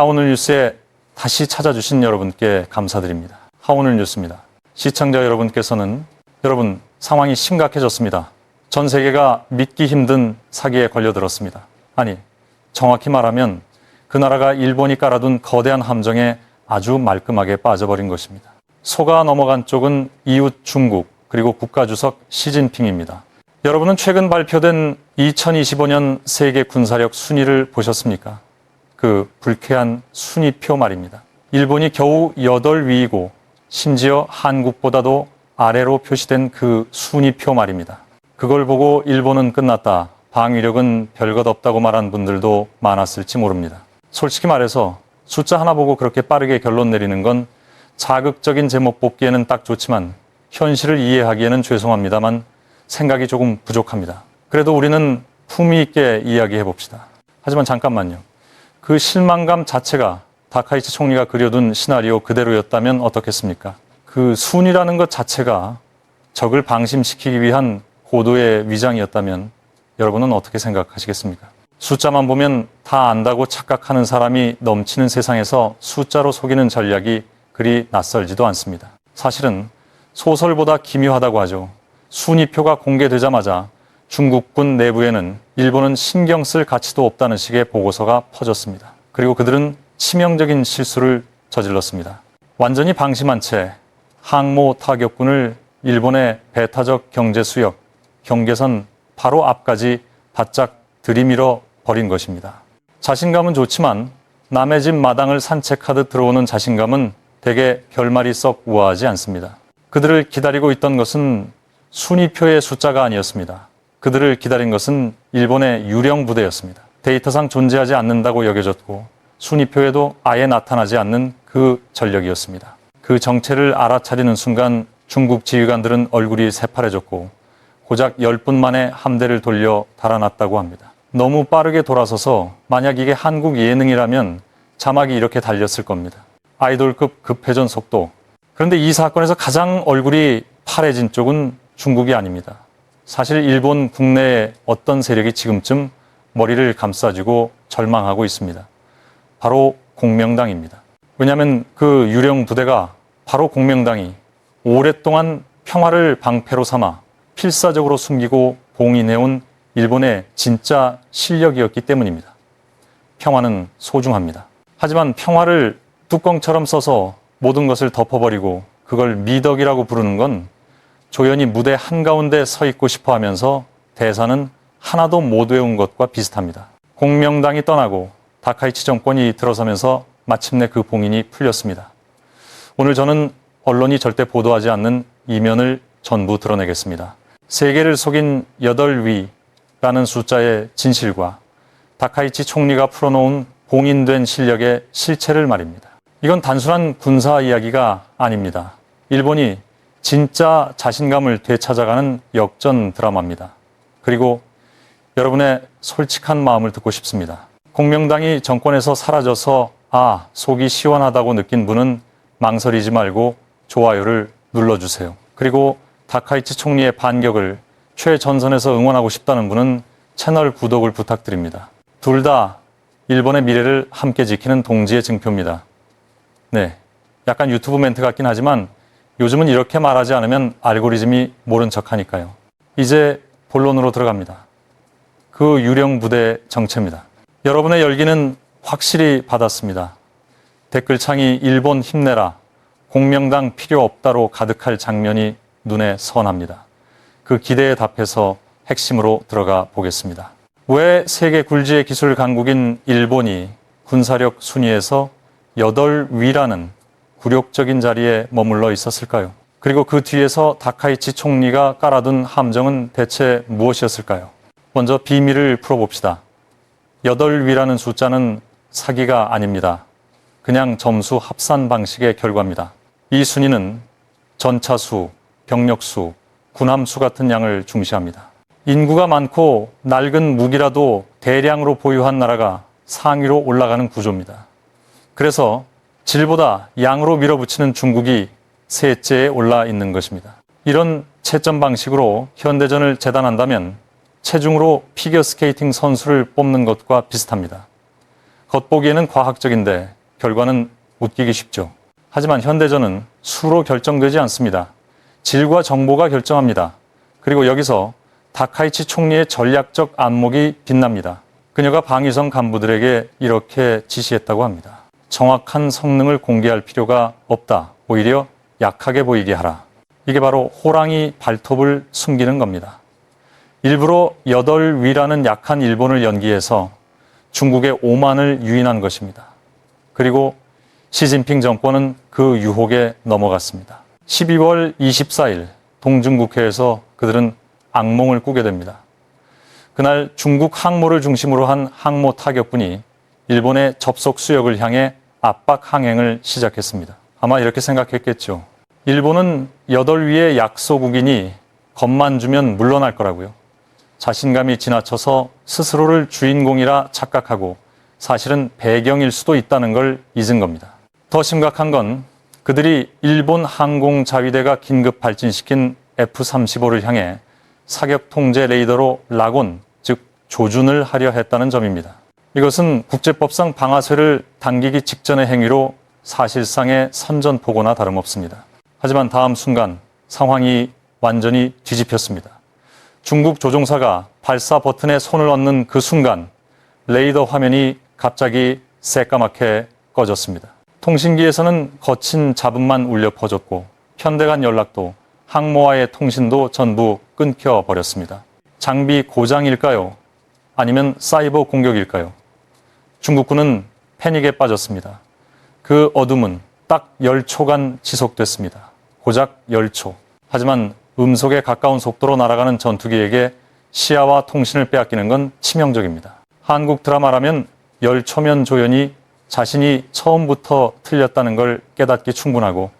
하오늘 뉴스에 다시 찾아주신 여러분께 감사드립니다. 하오늘 뉴스입니다. 시청자 여러분께서는 여러분 상황이 심각해졌습니다. 전 세계가 믿기 힘든 사기에 걸려들었습니다. 아니, 정확히 말하면 그 나라가 일본이 깔아둔 거대한 함정에 아주 말끔하게 빠져버린 것입니다. 속아 넘어간 쪽은 이웃 중국 그리고 국가주석 시진핑입니다. 여러분은 최근 발표된 2025년 세계 군사력 순위를 보셨습니까? 그 불쾌한 순위표 말입니다. 일본이 겨우 8위이고 심지어 한국보다도 아래로 표시된 그 순위표 말입니다. 그걸 보고 일본은 끝났다. 방위력은 별것 없다고 말한 분들도 많았을지 모릅니다. 솔직히 말해서 숫자 하나 보고 그렇게 빠르게 결론 내리는 건 자극적인 제목 뽑기에는 딱 좋지만 현실을 이해하기에는 죄송합니다만 생각이 조금 부족합니다. 그래도 우리는 품위 있게 이야기해 봅시다. 하지만 잠깐만요. 그 실망감 자체가 다카이치 총리가 그려둔 시나리오 그대로였다면 어떻겠습니까? 그 순이라는 것 자체가 적을 방심시키기 위한 고도의 위장이었다면 여러분은 어떻게 생각하시겠습니까? 숫자만 보면 다 안다고 착각하는 사람이 넘치는 세상에서 숫자로 속이는 전략이 그리 낯설지도 않습니다. 사실은 소설보다 기묘하다고 하죠. 순위표가 공개되자마자 중국군 내부에는 일본은 신경 쓸 가치도 없다는 식의 보고서가 퍼졌습니다. 그리고 그들은 치명적인 실수를 저질렀습니다. 완전히 방심한 채 항모 타격군을 일본의 배타적 경제 수역, 경계선 바로 앞까지 바짝 들이밀어 버린 것입니다. 자신감은 좋지만 남의 집 마당을 산책하듯 들어오는 자신감은 대개 별말이 썩 우아하지 않습니다. 그들을 기다리고 있던 것은 순위표의 숫자가 아니었습니다. 그들을 기다린 것은 일본의 유령 부대였습니다. 데이터상 존재하지 않는다고 여겨졌고 순위표에도 아예 나타나지 않는 그 전력이었습니다. 그 정체를 알아차리는 순간 중국 지휘관들은 얼굴이 새파래졌고 고작 10분 만에 함대를 돌려 달아났다고 합니다. 너무 빠르게 돌아서서 만약 이게 한국 예능이라면 자막이 이렇게 달렸을 겁니다. 아이돌급 급회전 속도. 그런데 이 사건에서 가장 얼굴이 파래진 쪽은 중국이 아닙니다. 사실 일본 국내에 어떤 세력이 지금쯤 머리를 감싸쥐고 절망하고 있습니다. 바로 공명당입니다. 왜냐하면 그 유령 부대가 바로 공명당이 오랫동안 평화를 방패로 삼아 필사적으로 숨기고 봉인해온 일본의 진짜 실력이었기 때문입니다. 평화는 소중합니다. 하지만 평화를 뚜껑처럼 써서 모든 것을 덮어버리고 그걸 미덕이라고 부르는 건 조연이 무대 한가운데 서 있고 싶어 하면서 대사는 하나도 못 외운 것과 비슷합니다. 공명당이 떠나고 다카이치 정권이 들어서면서 마침내 그 봉인이 풀렸습니다. 오늘 저는 언론이 절대 보도하지 않는 이면을 전부 드러내겠습니다. 세계를 속인 8위라는 숫자의 진실과 다카이치 총리가 풀어놓은 봉인된 실력의 실체를 말입니다. 이건 단순한 군사 이야기가 아닙니다. 일본이 진짜 자신감을 되찾아가는 역전 드라마입니다. 그리고 여러분의 솔직한 마음을 듣고 싶습니다. 공명당이 정권에서 사라져서 아, 속이 시원하다고 느낀 분은 망설이지 말고 좋아요를 눌러주세요. 그리고 다카이치 총리의 반격을 최전선에서 응원하고 싶다는 분은 채널 구독을 부탁드립니다. 둘 다 일본의 미래를 함께 지키는 동지의 증표입니다. 네. 약간 유튜브 멘트 같긴 하지만 요즘은 이렇게 말하지 않으면 알고리즘이 모른 척 하니까요. 이제 본론으로 들어갑니다. 그 유령 부대 정체입니다. 여러분의 열기는 확실히 받았습니다. 댓글창이 일본 힘내라, 공명당 필요 없다로 가득할 장면이 눈에 선합니다. 그 기대에 답해서 핵심으로 들어가 보겠습니다. 왜 세계 굴지의 기술 강국인 일본이 군사력 순위에서 8위라는 굴욕적인 자리에 머물러 있었을까요? 그리고 그 뒤에서 다카이치 총리가 깔아둔 함정은 대체 무엇이었을까요? 먼저 비밀을 풀어봅시다. 8위라는 숫자는 사기가 아닙니다. 그냥 점수 합산 방식의 결과입니다. 이 순위는 전차수, 병력수, 군함수 같은 양을 중시합니다. 인구가 많고 낡은 무기라도 대량으로 보유한 나라가 상위로 올라가는 구조입니다. 그래서 질보다 양으로 밀어붙이는 중국이 셋째에 올라 있는 것입니다. 이런 채점 방식으로 현대전을 재단한다면 체중으로 피겨 스케이팅 선수를 뽑는 것과 비슷합니다. 겉보기에는 과학적인데 결과는 웃기기 쉽죠. 하지만 현대전은 수로 결정되지 않습니다. 질과 정보가 결정합니다. 그리고 여기서 다카이치 총리의 전략적 안목이 빛납니다. 그녀가 방위성 간부들에게 이렇게 지시했다고 합니다. 정확한 성능을 공개할 필요가 없다. 오히려 약하게 보이게 하라. 이게 바로 호랑이 발톱을 숨기는 겁니다. 일부러 여덟 위라는 약한 일본을 연기해서 중국의 오만을 유인한 것입니다. 그리고 시진핑 정권은 그 유혹에 넘어갔습니다. 12월 24일 동중국해에서 그들은 악몽을 꾸게 됩니다. 그날 중국 항모를 중심으로 한 항모 타격군이 일본의 접속 수역을 향해 압박 항행을 시작했습니다. 아마 이렇게 생각했겠죠. 일본은 여덟 위의 약소국이니 겁만 주면 물러날 거라고요. 자신감이 지나쳐서 스스로를 주인공이라 착각하고 사실은 배경일 수도 있다는 걸 잊은 겁니다. 더 심각한 건 그들이 일본 항공 자위대가 긴급 발진시킨 F-35를 향해 사격 통제 레이더로 라곤, 즉 조준을 하려 했다는 점입니다. 이것은 국제법상 방아쇠를 당기기 직전의 행위로 사실상의 선전포고나 다름없습니다. 하지만 다음 순간 상황이 완전히 뒤집혔습니다. 중국 조종사가 발사 버튼에 손을 얹는 그 순간 레이더 화면이 갑자기 새까맣게 꺼졌습니다. 통신기에서는 거친 잡음만 울려 퍼졌고 현대 간 연락도 항모와의 통신도 전부 끊겨 버렸습니다. 장비 고장일까요? 아니면 사이버 공격일까요? 중국군은 패닉에 빠졌습니다. 그 어둠은 딱 10초간 지속됐습니다. 고작 10초. 하지만 음속에 가까운 속도로 날아가는 전투기에게 시야와 통신을 빼앗기는 건 치명적입니다. 한국 드라마라면 10초면 조연이 자신이 처음부터 틀렸다는 걸 깨닫기 충분하고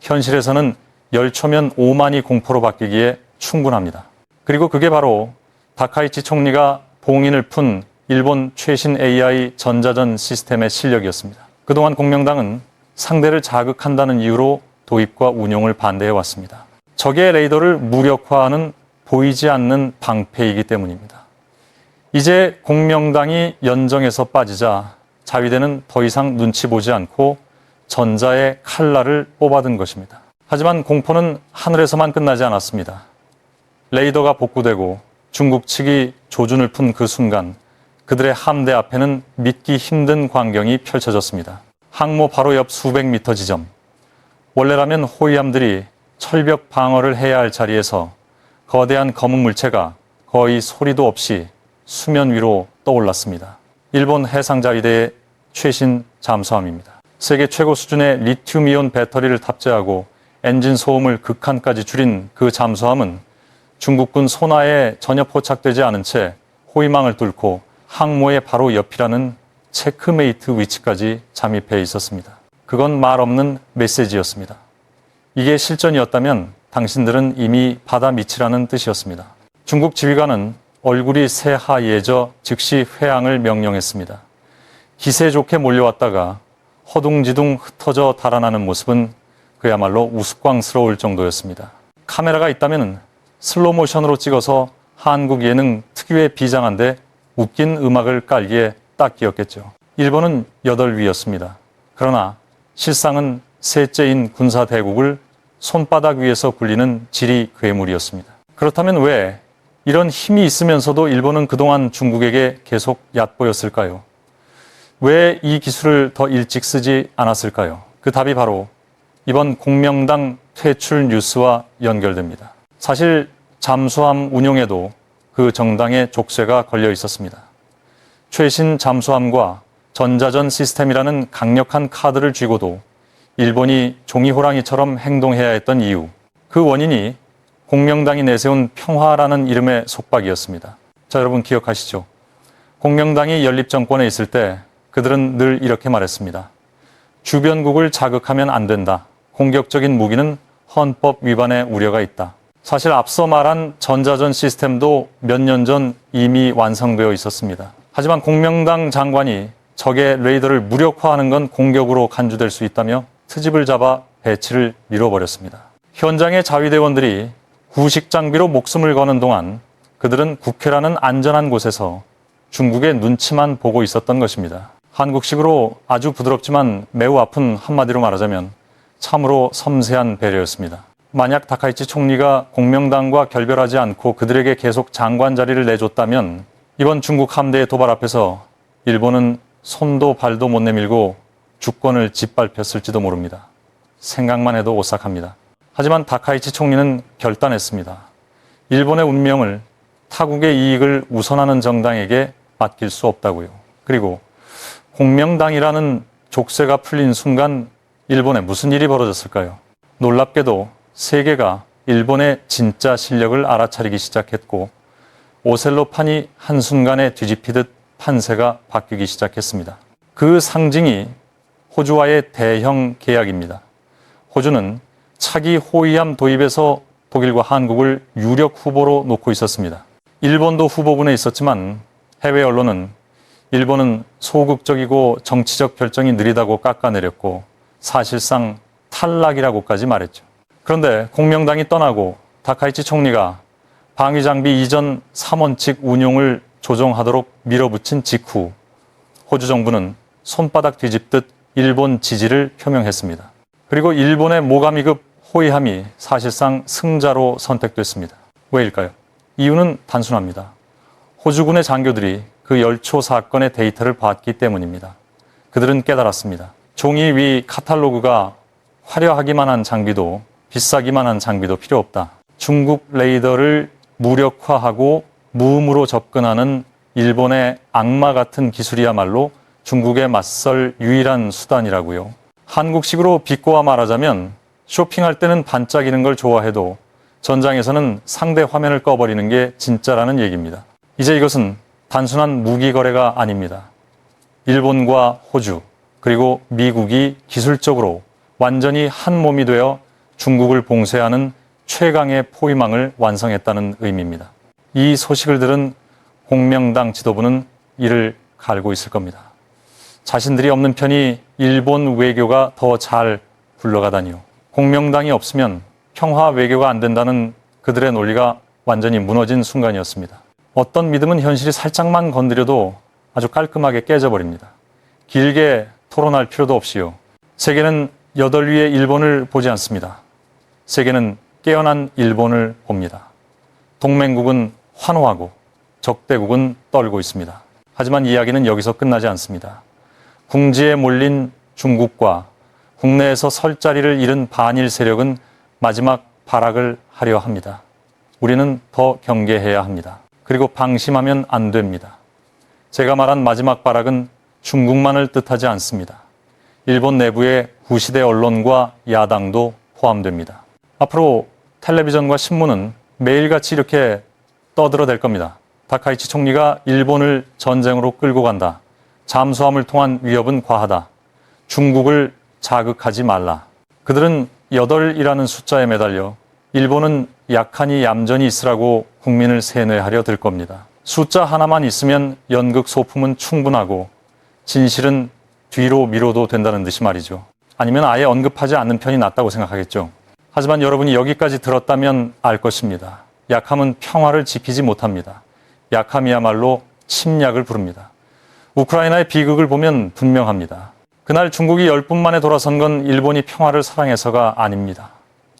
현실에서는 10초면 5만이 공포로 바뀌기에 충분합니다. 그리고 그게 바로 다카이치 총리가 봉인을 푼 일본 최신 AI 전자전 시스템의 실력이었습니다. 그동안 공명당은 상대를 자극한다는 이유로 도입과 운용을 반대해 왔습니다. 적의 레이더를 무력화하는 보이지 않는 방패이기 때문입니다. 이제 공명당이 연정에서 빠지자 자위대는 더 이상 눈치 보지 않고 전자의 칼날을 뽑아든 것입니다. 하지만 공포는 하늘에서만 끝나지 않았습니다. 레이더가 복구되고 중국 측이 조준을 푼 그 순간 그들의 함대 앞에는 믿기 힘든 광경이 펼쳐졌습니다. 항모 바로 옆 수백 미터 지점. 원래라면 호위함들이 철벽 방어를 해야 할 자리에서 거대한 검은 물체가 거의 소리도 없이 수면 위로 떠올랐습니다. 일본 해상자위대의 최신 잠수함입니다. 세계 최고 수준의 리튬이온 배터리를 탑재하고 엔진 소음을 극한까지 줄인 그 잠수함은 중국군 소나에 전혀 포착되지 않은 채 호위망을 뚫고 항모의 바로 옆이라는 체크메이트 위치까지 잠입해 있었습니다. 그건 말 없는 메시지였습니다. 이게 실전이었다면 당신들은 이미 바다 밑이라는 뜻이었습니다. 중국 지휘관은 얼굴이 새하얘져 즉시 회항을 명령했습니다. 기세 좋게 몰려왔다가 허둥지둥 흩어져 달아나는 모습은 그야말로 우스꽝스러울 정도였습니다. 카메라가 있다면 슬로 모션으로 찍어서 한국 예능 특유의 비장한데 웃긴 음악을 깔기에 딱 끼었겠죠. 일본은 8위였습니다. 그러나 실상은 셋째인 군사 대국을 손바닥 위에서 굴리는 지리 괴물이었습니다. 그렇다면 왜 이런 힘이 있으면서도 일본은 그동안 중국에게 계속 얕보였을까요? 왜 이 기술을 더 일찍 쓰지 않았을까요? 그 답이 바로 이번 공명당 퇴출 뉴스와 연결됩니다. 사실 잠수함 운용에도 그 정당의 족쇄가 걸려 있었습니다. 최신 잠수함과 전자전 시스템이라는 강력한 카드를 쥐고도 일본이 종이 호랑이처럼 행동해야 했던 이유. 그 원인이 공명당이 내세운 평화라는 이름의 속박이었습니다. 자, 여러분 기억하시죠? 공명당이 연립정권에 있을 때 그들은 늘 이렇게 말했습니다. 주변국을 자극하면 안 된다. 공격적인 무기는 헌법 위반의 우려가 있다. 사실 앞서 말한 전자전 시스템도 몇 년 전 이미 완성되어 있었습니다. 하지만 공명당 장관이 적의 레이더를 무력화하는 건 공격으로 간주될 수 있다며 트집을 잡아 배치를 밀어버렸습니다. 현장의 자위대원들이 구식 장비로 목숨을 거는 동안 그들은 국회라는 안전한 곳에서 중국의 눈치만 보고 있었던 것입니다. 한국식으로 아주 부드럽지만 매우 아픈 한마디로 말하자면 참으로 섬세한 배려였습니다. 만약 다카이치 총리가 공명당과 결별하지 않고 그들에게 계속 장관 자리를 내줬다면 이번 중국 함대의 도발 앞에서 일본은 손도 발도 못 내밀고 주권을 짓밟혔을지도 모릅니다. 생각만 해도 오싹합니다. 하지만 다카이치 총리는 결단했습니다. 일본의 운명을 타국의 이익을 우선하는 정당에게 맡길 수 없다고요. 그리고 공명당이라는 족쇄가 풀린 순간 일본에 무슨 일이 벌어졌을까요? 놀랍게도 세계가 일본의 진짜 실력을 알아차리기 시작했고 오셀로판이 한순간에 뒤집히듯 판세가 바뀌기 시작했습니다. 그 상징이 호주와의 대형 계약입니다. 호주는 차기 호위함 도입에서 독일과 한국을 유력 후보로 놓고 있었습니다. 일본도 후보군에 있었지만 해외 언론은 일본은 소극적이고 정치적 결정이 느리다고 깎아내렸고 사실상 탈락이라고까지 말했죠. 그런데 공명당이 떠나고 다카이치 총리가 방위 장비 이전 3원칙 운용을 조정하도록 밀어붙인 직후 호주 정부는 손바닥 뒤집듯 일본 지지를 표명했습니다. 그리고 일본의 모가미급 호위함이 사실상 승자로 선택됐습니다. 왜일까요? 이유는 단순합니다. 호주군의 장교들이 그 열초 사건의 데이터를 봤기 때문입니다. 그들은 깨달았습니다. 종이 위 카탈로그가 화려하기만 한 장비도 비싸기만 한 장비도 필요 없다. 중국 레이더를 무력화하고 무음으로 접근하는 일본의 악마 같은 기술이야말로 중국에 맞설 유일한 수단이라고요. 한국식으로 비꼬아 말하자면 쇼핑할 때는 반짝이는 걸 좋아해도 전장에서는 상대 화면을 꺼버리는 게 진짜라는 얘기입니다. 이제 이것은 단순한 무기 거래가 아닙니다. 일본과 호주 그리고 미국이 기술적으로 완전히 한 몸이 되어 중국을 봉쇄하는 최강의 포위망을 완성했다는 의미입니다. 이 소식을 들은 공명당 지도부는 이를 갈고 있을 겁니다. 자신들이 없는 편이 일본 외교가 더 잘 굴러가다니요. 공명당이 없으면 평화 외교가 안 된다는 그들의 논리가 완전히 무너진 순간이었습니다. 어떤 믿음은 현실이 살짝만 건드려도 아주 깔끔하게 깨져버립니다. 길게 토론할 필요도 없이요. 세계는 여덟 위의 일본을 보지 않습니다. 세계는 깨어난 일본을 봅니다. 동맹국은 환호하고 적대국은 떨고 있습니다. 하지만 이야기는 여기서 끝나지 않습니다. 궁지에 몰린 중국과 국내에서 설 자리를 잃은 반일 세력은 마지막 발악을 하려 합니다. 우리는 더 경계해야 합니다. 그리고 방심하면 안 됩니다. 제가 말한 마지막 발악은 중국만을 뜻하지 않습니다. 일본 내부의 구시대 언론과 야당도 포함됩니다. 앞으로 텔레비전과 신문은 매일같이 이렇게 떠들어댈 겁니다. 다카이치 총리가 일본을 전쟁으로 끌고 간다. 잠수함을 통한 위협은 과하다. 중국을 자극하지 말라. 그들은 8이라는 숫자에 매달려 일본은 약하니 얌전히 있으라고 국민을 세뇌하려 들 겁니다. 숫자 하나만 있으면 연극 소품은 충분하고 진실은 뒤로 미뤄도 된다는 듯이 말이죠. 아니면 아예 언급하지 않는 편이 낫다고 생각하겠죠. 하지만 여러분이 여기까지 들었다면 알 것입니다. 약함은 평화를 지키지 못합니다. 약함이야말로 침략을 부릅니다. 우크라이나의 비극을 보면 분명합니다. 그날 중국이 열분 만에 돌아선 건 일본이 평화를 사랑해서가 아닙니다.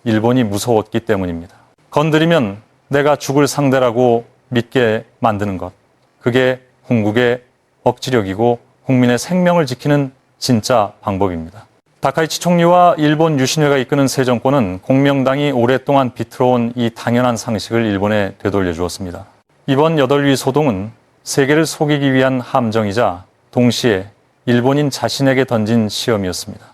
일본이 무서웠기 때문입니다. 건드리면 내가 죽을 상대라고 믿게 만드는 것. 그게 궁극의 억지력이고 국민의 생명을 지키는 진짜 방법입니다. 다카이치 총리와 일본 유신회가 이끄는 새 정권은 공명당이 오랫동안 비틀어온 이 당연한 상식을 일본에 되돌려 주었습니다. 이번 여덟위 소동은 세계를 속이기 위한 함정이자 동시에 일본인 자신에게 던진 시험이었습니다.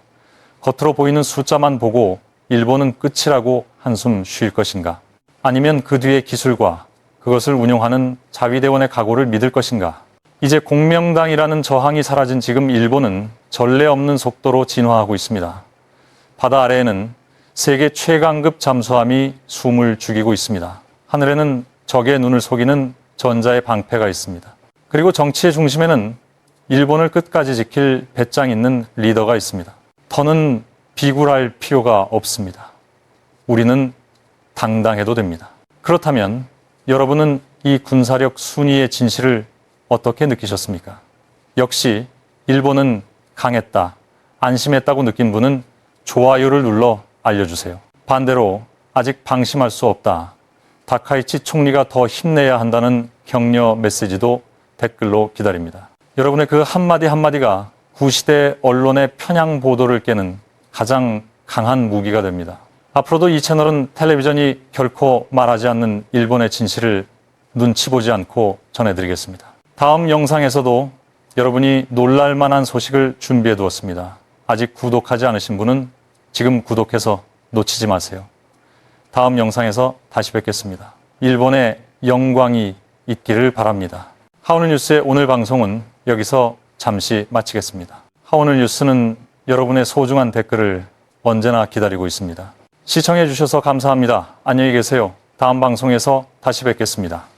겉으로 보이는 숫자만 보고 일본은 끝이라고 한숨 쉴 것인가? 아니면 그 뒤의 기술과 그것을 운용하는 자위대원의 각오를 믿을 것인가? 이제 공명당이라는 저항이 사라진 지금 일본은 전례 없는 속도로 진화하고 있습니다. 바다 아래에는 세계 최강급 잠수함이 숨을 죽이고 있습니다. 하늘에는 적의 눈을 속이는 전자의 방패가 있습니다. 그리고 정치의 중심에는 일본을 끝까지 지킬 배짱 있는 리더가 있습니다. 더는 비굴할 필요가 없습니다. 우리는 당당해도 됩니다. 그렇다면 여러분은 이 군사력 순위의 진실을 어떻게 느끼셨습니까? 역시 일본은 강했다, 안심했다고 느낀 분은 좋아요를 눌러 알려주세요. 반대로 아직 방심할 수 없다. 다카이치 총리가 더 힘내야 한다는 격려 메시지도 댓글로 기다립니다. 여러분의 그 한마디 한마디가 구시대 언론의 편향 보도를 깨는 가장 강한 무기가 됩니다. 앞으로도 이 채널은 텔레비전이 결코 말하지 않는 일본의 진실을 눈치 보지 않고 전해드리겠습니다. 다음 영상에서도 여러분이 놀랄 만한 소식을 준비해 두었습니다. 아직 구독하지 않으신 분은 지금 구독해서 놓치지 마세요. 다음 영상에서 다시 뵙겠습니다. 일본의 영광이 있기를 바랍니다. 하오늘 뉴스의 오늘 방송은 여기서 잠시 마치겠습니다. 하오늘 뉴스는 여러분의 소중한 댓글을 언제나 기다리고 있습니다. 시청해 주셔서 감사합니다. 안녕히 계세요. 다음 방송에서 다시 뵙겠습니다.